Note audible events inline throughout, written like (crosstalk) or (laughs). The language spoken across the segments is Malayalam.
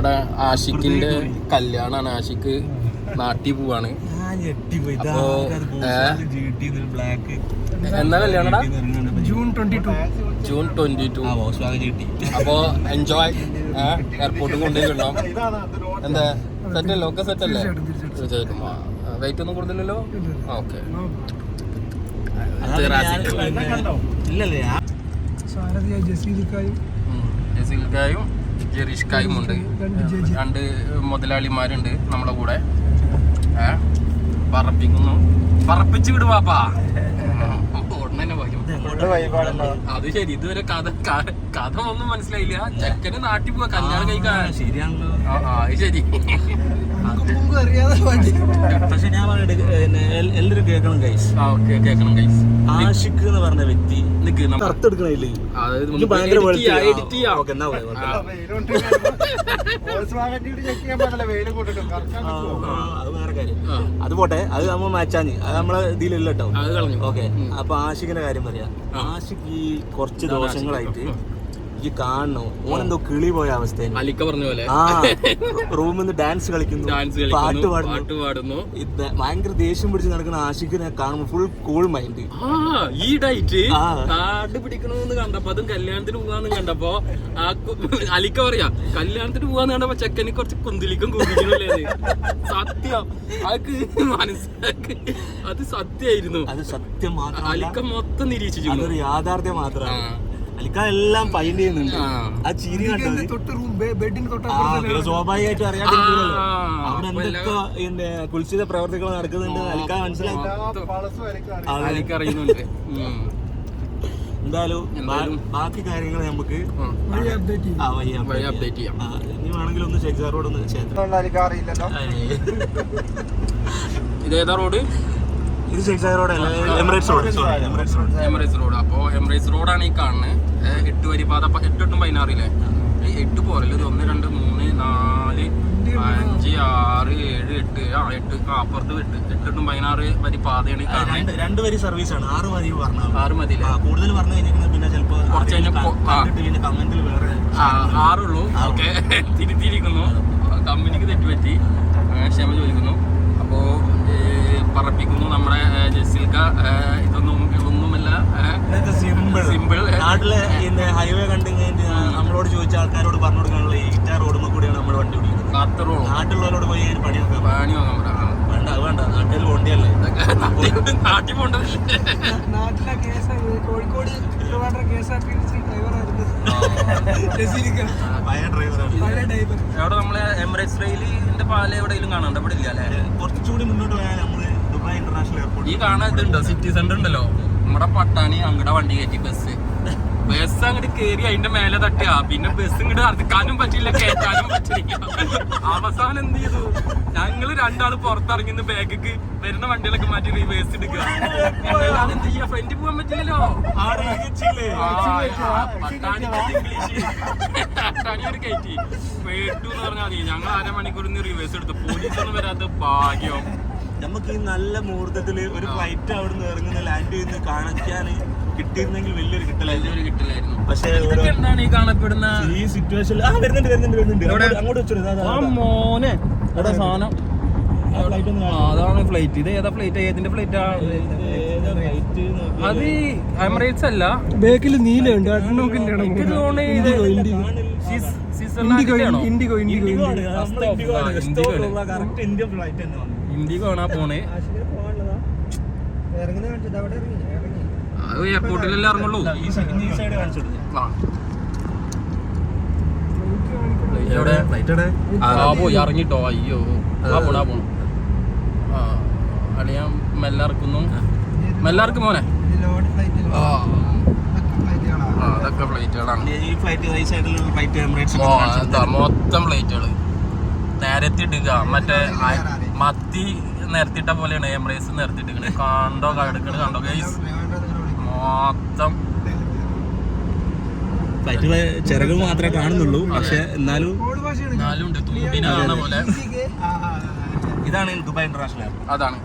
ഇവിടെ ആഷിക്കിന്റെ കല്യാണാണ്. ആഷിക്ക് നാട്ടിൽ പോവാണ്. അപ്പോ. എന്നാ കല്യാണടാ. June twenty two June twenty two. അപ്പോ എൻജോയ് എയർപോർട്ടിൽ കൊണ്ടുപോയി വിടണം. എന്താ? സെറ്റ് അല്ലേ? ഒക്കെ സെറ്റ് അല്ലേ? തീർച്ചയായിട്ടും, വെയിറ്റ് ഒന്നും കൂടുതലല്ലോ ഓക്കെ. ഇല്ലല്ലേ? ജസീൽക്കായും ജസീൽക്കായും ജെറീഷ്കായും ഉണ്ട് രണ്ട് മുതലാളിമാരുണ്ട് നമ്മളെ കൂടെ. ഏ? പറപ്പിക്കുന്നു. പറപ്പിച്ച് വിടുവാപ്പാ അത് ശരി. ഇതുവരെ കഥ കഥ ഒന്നും മനസ്സിലായില്ല. ചെക്കന് നാട്ടിൽ പോവാ. കല്യാണം കഴിക്കാൻ. ശരിയാണല്ലോ. ആ ശരി. പക്ഷെ ഞാൻ കേൾക്കണം ഗൈസ് ഗൈസ് ആഷിഖ് എന്ന് പറഞ്ഞ വ്യക്തി അത് വേറെ കാര്യം. അത് പോട്ടെ അത് നമ്മൾ മാച്ചാഞ്ഞ്. അത് നമ്മളെ ഇതിലില്ല കേട്ടോ അത് കളഞ്ഞു. ഓക്കെ. അപ്പൊ ആഷിഖിന്റെ കാര്യം പറയാം. ആഷിഖ് ഈ കുറച്ച് ദോഷങ്ങളായിട്ട്. ഈ കാണണോ. ഓനെന്തോ കിളി പോയ അവസ്ഥയാണ് അലിക്ക പറഞ്ഞ പോലെ. ആ റൂമിൽ നിന്ന് ഡാൻസ് കളിക്കുന്നു. ഡാൻസ് പാട്ട് പാടുന്നു. പാട്ട് പാടുന്നു. ഇത് ഭയങ്കര ദേഷ്യം പിടിച്ച് നടക്കുന്ന ആഷിഖിനെ കാണുമ്പോൾ ഫുൾ കൂൾ മൈൻഡ് ഈ ഡൈറ്റ് കാട് പിടിക്കണമെന്ന് കണ്ടപ്പോ അതും കല്യാണത്തിന് പോകാന്ന് കണ്ടപ്പോ ആ അലിക്ക പറയാ കല്യാണത്തിന് പോകാന്ന് കണ്ടപ്പോ ചെക്കന് കുറച്ച് കുന്തിലിക്കും കുതിക്കണല്ലേ സത്യം. അതൊക്കെ മനസ്സിലാക്കി. അത് സത്യായിരുന്നു അത് സത്യം മാത്രം അലിക്ക മൊത്തം നിരീക്ഷിച്ചു. യാഥാർത്ഥ്യം മാത്രമാണ്. എല്ലാം പൈൻഡ് ചെയ്യുന്നുണ്ട്. ആ. ചിരി കണ്ടത് സ്വാഭാവികമായിട്ടും അവിടെ എന്തൊക്കെ കുൽസിത പ്രവർത്തികൾ നടക്കുന്നുണ്ട് അലിക്ക (laughs) ഉം. എന്തായാലും ബാക്കി കാര്യങ്ങൾ നമുക്ക്. അപ്ഡേറ്റ് ചെയ്യും. ഇനി വേണമെങ്കിൽ ഒന്ന് ഇതേതാ (laughs) റോഡ്? ഇത് ഷെക്സാറോഡ് അല്ല Emirates road sorry Emirates road ആണ് റോഡ് അപ്പോ എമറേറ്റ്സ് റോഡാണ് ഈ കാണുന്നത്. എട്ട് വരി പാത. എട്ട് എട്ടും പതിനാറില്ലേ എട്ട് പോരല്ലേ ഒരു ഒന്ന് രണ്ട് മൂന്ന് നാല് അഞ്ച് ആറ് ഏഴ് എട്ട് ആ എട്ട് ആ അപ്പുറത്ത് എട്ട്. എട്ടെട്ടും പതിനാറ് വരി പാതയാണ് രണ്ട് രണ്ട് വരി സർവീസ് ആണ്. ആറ് മതി. പറഞ്ഞാൽ ആറ് മതി കൂടുതൽ പറഞ്ഞു കഴിഞ്ഞാൽ പിന്നെ ചിലപ്പോ കുറച്ച് കഴിഞ്ഞ് ആരെങ്കിലും കൊ- ആ. കണ്ടിട്ട് പിന്നെ കമന്റിൽ വേറെ ആ ആറുള്ളൂ. ഓക്കെ. (laughs) തിരുത്തിയിരിക്കുന്നു. കമ്പനിക്ക് തെറ്റുപറ്റി. ക്ഷമ ചോദിക്കുന്നു. അപ്പോൾ പറപ്പിക്കുന്നു നമ്മുടെ ജസ്സിൽക്ക. ജസീൽക്ക ഏഹ് സിമ്പിൾ സിമ്പിൾ നാട്ടിലെ പിന്നെ ഹൈവേ കണ്ടു നമ്മളോട് ചോദിച്ച ആൾക്കാരോട് പറഞ്ഞു കൊടുക്കാനുള്ള ഈ ഇറ്റാ റോഡുമ്മ കൂടിയാണ് നമ്മൾ വണ്ടി ഓടിക്കുന്നത്. കാത്തറോളൂ നാട്ടിലുള്ളവരോട് പോയി ഞാൻ പണി നോക്കാം. പണി ആ. വേണ്ട അത് വേണ്ട. നാട്ടിൽ പോണ്ടിയല്ലേ നാട്ടിൽ പോണ്ടതല്ലേ? നാട്ടിലെ case Kozhikode Trivandrum K S R T C ഡ്രൈവറായിരുന്നു. പഴയ ഡ്രൈവറാണ്. പഴയ ഡ്രൈവർ. എവിടെ നമ്മളെ എമിറേറ്റ്സ് റെയിലിന്റെ പാല എവിടെയെങ്കിലും കാണാണ്ട് പറ്റില്ല ഇല്ല അല്ലേ? കുറച്ചുകൂടി മുന്നോട്ട് പോയാൽ നമ്മൾ ദുബായ് ഇന്റർനാഷണൽ എയർപോർട്ട് ഈ കാണാൻ ഇതുണ്ടോ? സിറ്റി സെന്റർ ഉണ്ടല്ലോ? നമ്മുടെ പട്ടാണി അങ്ങടെ വണ്ടി കയറ്റി ബസ് ബസ് അങ്ങോട്ട് കേറി അതിന്റെ മേലെ തട്ടിയാ. പിന്നെ ബസ് ഇങ്ങോട്ട് അറുക്കാനും പറ്റില്ല കയറ്റാനും പറ്റില്ല. അവസാനം എന്ത് ചെയ്തു? ഞങ്ങൾ രണ്ടാൾ പുറത്തിറങ്ങുന്ന ബാഗിക്ക് വരുന്ന വണ്ടികളൊക്കെ മാറ്റി റിവേഴ്സ് എടുക്കുക അല്ലാതെ എന്ത് ചെയ്യാ? ഫ്രണ്ട് പോകാൻ പറ്റില്ലല്ലോ. പട്ടാണി കയറ്റി ഒരു പേട്ടു എന്ന് പറഞ്ഞാൽ മതി. ഞങ്ങൾ അരമണിക്കൂർ റിവേഴ്സ് എടുത്തു. പോലീസ് ഒന്നും വരാത്ത ഭാഗ്യം. നമുക്ക് ഈ നല്ല മുഹൂർത്തത്തിൽ ഒരു ഫ്ലൈറ്റ് അവിടെ നിന്ന് ഇറങ്ങുന്ന ലാൻഡ് ചെയ്യുന്ന കാണിക്കാൻ കിട്ടിയിരുന്നെങ്കിൽ വലിയൊരു കിട്ടലായിരുന്നു. വലിയൊരു കിട്ടലായിരുന്നു. പക്ഷേ എന്താണ് ഈ കാണപ്പെടുന്ന ഈ സിറ്റുവേഷനിൽ ആ വരുന്നുണ്ട് വരുന്നുണ്ട് വരുന്നുണ്ട്. അങ്ങോട്ട് ആ മോനെ. എടാ സാധനം. അതാണ് ഫ്ലൈറ്റ് ഇത് ഏതാ ഫ്ലൈറ്റ് ഏതിന്റെ ഫ്ലൈറ്റ്. അത് എമിറേറ്റ്സ് അല്ല? ബേക്കിൽ നീല ഉണ്ട്. എനിക്ക് തോന്നുന്നു ഇത് ഇൻഡിഗോ Indian flight തന്നെ ഇന്ത്യയ്ക്ക് കാണാ പോണേ. അത് എയർപോർട്ടിലല്ലേ ഇറങ്ങുള്ളൂ. ഇറങ്ങിട്ടോ. അയ്യോ ആ പോണ. ആ പോണു ആ. അളിയാൻ മെല്ലെ ഇറക്കുന്നു മെല്ലെ ഇറക്കും മോനെ ആ അതൊക്കെ ഫ്ലൈറ്റുകളാണ്. ഈ ഫ്ലൈറ്റ് നേരത്തെ ഇടുക മൊത്തം മറ്റേ മത്തി നിരത്തിട്ട പോലെയാണ്. എംബ്രേസ് നിരത്തിട്ട് കണ്ടോ കടക്കണ് കണ്ടോ ഗൈസ് മൊത്തം. ചിറക് മാത്രമേ കാണുന്നുള്ളൂ. പക്ഷെ എന്നാലും പോലെ. ഇതാണ് ദുബായ് ഇന്റർനാഷണൽ എയർപോർട്ട് അതാണ്.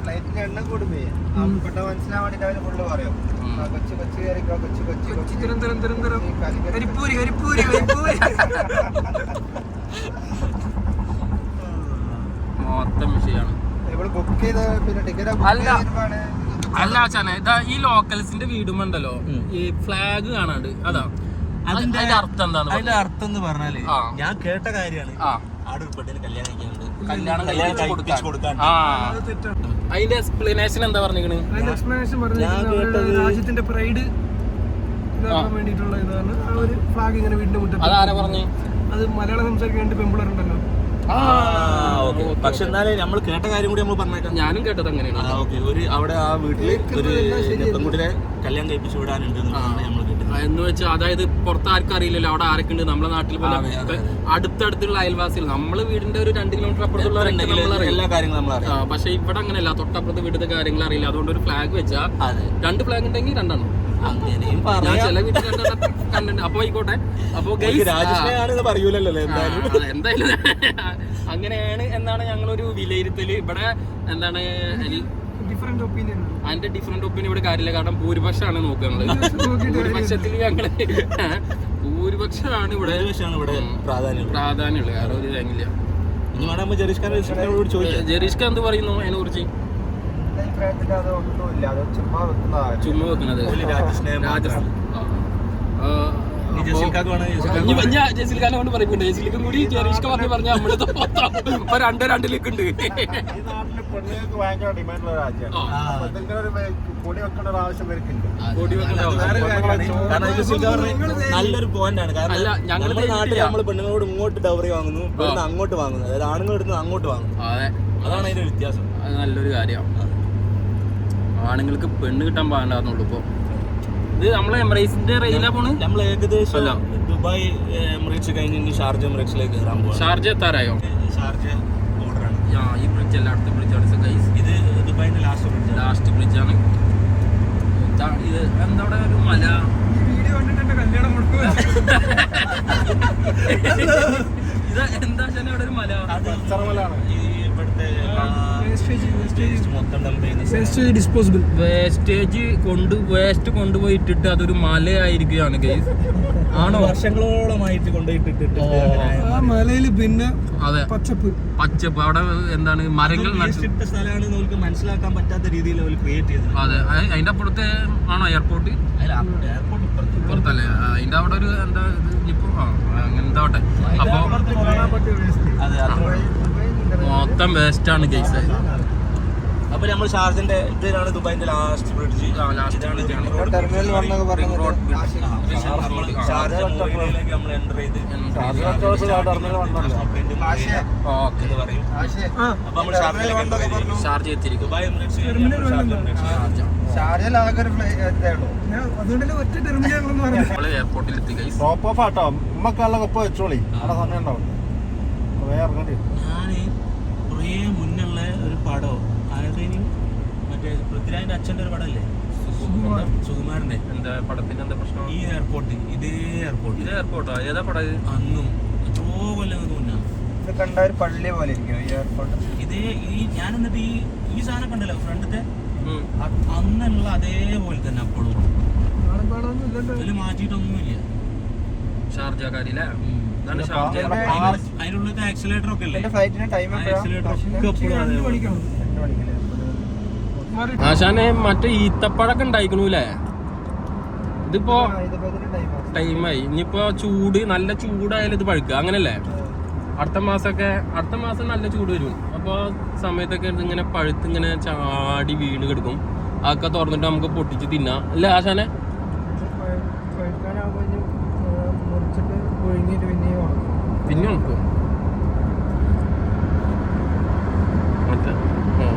ഫ്ലൈറ്റിന്റെ എണ്ണം കൂടുമ്പോ ആൾപ്പെട്ട മനസ്സിലാൻ വേണ്ടിട്ട് അവർ ഫുള്ള് പറയും. ഉം. ആ, കൊച്ചി കൊച്ചി കയറിക്കോ കൊച്ചി കൊച്ചി കൊച്ചി തിരുവനന്തപുരം തിരുവനന്തപുരം ഈ കാലിക്കറ്റ് കരിപ്പൂരി കരിപ്പൂരി കരിപ്പൂരി. (laughs) (laughs) മൊത്തം വിഷയമാണ് ഇവിടെ ബുക്ക് ചെയ്ത പിന്നെ ടിക്കറ്റ് അല്ല. അല്ല ആച്ചാനെ ഇതാ ഈ ലോക്കൽസിന്റെ വീടുമുണ്ടല്ലോ ഈ ഫ്ലാഗ് കാണാണ്ട്. അതാ. അതിന്റെ- അതിന്റെ അർത്ഥം എന്താണ് അതിന്റെ അർത്ഥം എന്ന് പറഞ്ഞാൽ ഞാൻ കേട്ട കാര്യമാണ്. അതിന്റെ എക്സ്പ്ലനേഷൻ എന്താ പറഞ്ഞിരിക്കണ്? രാജ്യത്തിന്റെ പ്രൈഡ് വേണ്ടിയിട്ടുള്ള ഇതാണ്. ആ ഒരു ഫ്ലാഗ് ഇങ്ങനെ വീടിന്റെ മുറ്റത്ത്. അതാരാ പറഞ്ഞു? അത് മലയാളം സംസാരിക്കാൻ വേണ്ടി പെമ്പിളറുണ്ടല്ലോ പക്ഷെ എന്നാലേ നമ്മൾ കേട്ട കാര്യം കൂടി നമ്മൾ പറഞ്ഞേക്കാം. ഞാനും കേട്ടത് അങ്ങനെയാണ്. ഓക്കെ. ഒരു അവിടെ ആ വീട്ടിൽ ഒരു പെൺകുട്ടിയെ കല്യാണം കഴിപ്പിച്ചു വിടാനുണ്ട് എന്നുള്ളതാണ് നമ്മൾ എന്ന് വെച്ചാൽ അതായത് പുറത്ത് ആർക്കും അറിയില്ലല്ലോ അവിടെ ആരൊക്കെ ഉണ്ട് നമ്മളെ നാട്ടിൽ പോലെ. അടുത്തടുത്തുള്ള അയൽവാസികൾ നമ്മൾ വീടിന്റെ ഒരു രണ്ട് കിലോമീറ്റർ അപ്പുറത്തുള്ള പക്ഷെ ഇവിടെ അങ്ങനെയല്ല തൊട്ടപ്പുറത്ത് വീടിന്റെ കാര്യങ്ങൾ അറിയില്ല. അതുകൊണ്ട് ഒരു ഫ്ലാഗ് വെച്ചാ രണ്ട് ഫ്ലാഗ് ഉണ്ടെങ്കിൽ രണ്ടെണ്ണം. അങ്ങനെയും അപ്പൊ ആയിക്കോട്ടെ. അപ്പൊ പറയൂലല്ലോ എന്തായാലും? (laughs) അങ്ങനെയാണ് എന്നാണ് ഞങ്ങളൊരു വിലയിരുത്തൽ. ഇവിടെ എന്താണ് ഡിഫറെന്റ് ഒപ്പീനിയൻ അതിന്റെ ഡിഫറെന്റ് ഒപ്പീനിയൻ ഇവിടെ കാര്യമില്ല. കാരണം ഭൂരിപക്ഷമാണ് നോക്കുന്നത് ഭൂരിപക്ഷത്തിൽ ഞങ്ങൾ (laughs) ഭൂരിപക്ഷമാണ് ഇവിടെ. ഇവിടെ പ്രാധാന്യം പ്രാധാന്യമുള്ളത്. കാരണം ഒരു ജെറീഷ് ചോദിക്കാം. ജെറീഷ്ക എന്ത് പറയുന്നു അതിനെ കുറിച്ച് ചുമ്മാ കൊണ്ട് പറയുന്നുണ്ട് ജസീലിക്കും കൂടി ജെറീഷ്ക പറഞ്ഞു പറഞ്ഞ നമ്മുടെ ഇപ്പൊ രണ്ട് രണ്ടിലേക്ക് ഉണ്ട് നല്ലൊരു പോയിന്റ് ആണ് കാരണം ഞങ്ങളുടെ നമ്മുടെ നാട്ടിൽ. നമ്മൾ പെണ്ണുങ്ങളോട് ഇങ്ങോട്ട് ഡൗറി വാങ്ങുന്നു അങ്ങോട്ട് വാങ്ങുന്നു. അതായത് ആണുങ്ങൾ എടുത്ത് അങ്ങോട്ട് വാങ്ങുന്നു. അതെ. അതാണ് അതിന്റെ വ്യത്യാസം. നല്ലൊരു കാര്യമാണ്. ആണുങ്ങൾക്ക് പെണ്ണ് കിട്ടാൻ പാടില്ലാന്നുള്ളൂ ഇപ്പൊ. ഇത് നമ്മളെ എംറൈസിന്റെ റെയിലാ പോണ്? നമ്മൾ ഏകദേശം. ദുബായ് എമറേറ്റ്സ് കഴിഞ്ഞ് ഷാർജ എമിറേറ്റ്സിലേക്ക് കയറാൻ പോകും ഷാർജ എത്താറായോ? ഷാർജ ബോർഡറാണ് ആ, ഈ ബ്രിഡ്ജ് അല്ല അടുത്ത ബ്രിഡ്ജാണ് ഗൈസ് ഇത് ദുബായിന്റെ ലാസ്റ്റ് ബ്രിഡ്ജ് ലാസ്റ്റ് ബ്രിഡ്ജാണ് ഇത് എന്താ അവിടെ ഒരു മല? വീഡിയോ കണ്ടിട്ട് കല്യാണം കൊടുക്കുക (laughs) ഇത് എന്താ ശനി അവിടെ ഒരു മല. ഈ വേസ്റ്റേജ് ഡിസ്പോസിബിൾ വേസ്റ്റേജ് കൊണ്ട് വേസ്റ്റ് കൊണ്ടുപോയിട്ടിട്ട് അതൊരു മലയായിരിക്കുകയാണ് ഗൈസ് (laughs) ആണോ? വർഷങ്ങളോളമായിട്ട് കൊണ്ടുപോയിട്ടിട്ട്. ആ മലയിൽ പിന്നെ അതെ. പച്ചപ്പ്. പച്ചപ്പ്. അവിടെ എന്താണ് മരങ്ങൾ നട്ടിട്ട ഇട്ട സ്ഥലമാണ് നമുക്ക് മനസ്സിലാക്കാൻ പറ്റാത്ത രീതിയിൽ അവർ ക്രിയേറ്റ് ചെയ്തത്. അതെ. അതിന്റെ അപ്പുറത്തെ ആണോ എയർപോർട്ട് എയർപോർട്ട് ഇപ്പുറത്ത്. പുറത്തല്ലേ അതിന്റെ അവിടെ ഒരു എന്താ ഇപ്പൊ അങ്ങനെ എന്താവട്ടെ അപ്പൊ വേസ്റ്റ് അതെ മൊത്തം വേസ്റ്റ് ആണ് കേസ് അപ്പൊ നമ്മൾ ഷാർജിന്റെ ഇതിലാണ് ദുബായിന്റെ ലാസ്റ്റ് ബ്രിഡ്ജ് ഇതാണ് ഷാർജ മൊയിലിലേക്ക് നമ്മൾ എന്റർ ചെയ്ത് ഓക്കെ. എന്ന് പറയും. അപ്പോൾ നമ്മൾ Sharjah എത്തിയിരിക്കും Dubai Emirates Sharjah drop off auto. ഉമ്മക്കുള്ള കൊപ്പ വെച്ചോളി. അവിടെ സമയം ഉണ്ടാവും. വേറെ കുറേ മുന്നുള്ള ഒരു പടമോ ആരുടെയും മറ്റേ പൃഥ്വിരാജിന്റെ അച്ഛന്റെ ഒരു പടമല്ലേ. സുകുമാരന്റെ എന്താ പടത്തിന്റെ എന്താ പ്രശ്നം? ഈ എയർപോർട്ട് ഇതേ എയർപോർട്ട് ഇതേ എയർപോർട്ടോ? ഏതാ പടം അന്നും എത്രയോ കൊല്ലം മുന്നേ. ഇത് കണ്ട ഒരു പള്ളി പോലെ ഇരിക്കും ഈ എയർപോർട്ട്. ഇതേ ഈ ഞാൻ എന്നിട്ട് ഈ ഈ സാധനം കണ്ടല്ലോ ഫ്രണ്ടത്തെ. അന്നുള്ള അതേപോലെ തന്നെ അപ്പോഴും അതിൽ മാറ്റിയിട്ടൊന്നുമില്ല. ഷാർജ പാ- ഉള്ളിലത്തെ ആക്സിലേറ്റർ ഒക്കെ അല്ലേ? എന്റെ ഫ്ലൈറ്റിന് ടൈം ആശാനെ മറ്റേ ഈത്തപ്പഴൊക്കെ ഉണ്ടായിക്കണൂലേ ഇതിപ്പോ ടൈമായി ഇനിയിപ്പോ ചൂട് നല്ല ചൂടായാലും ഇത് പഴുക്കുക അങ്ങനല്ലേ? അടുത്ത മാസമൊക്കെ അടുത്ത മാസം നല്ല ചൂട് വരും. അപ്പോൾ സമയത്തൊക്കെ ഇങ്ങനെ പഴുത്ത് ഇങ്ങനെ ചാടി വീണ് കിടക്കും. അതൊക്കെ തുറന്നിട്ട് നമുക്ക് പൊട്ടിച്ച് തിന്നാം. അല്ലേ ആശാനെ പിന്നെ ഉണക്കും മറ്റേ ആ.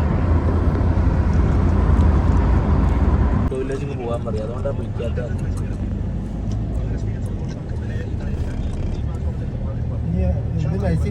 വില്ലേജിൽ പോകാൻ പറയും. അതുകൊണ്ടാണ് വിളിക്കാത്ത ഐ സി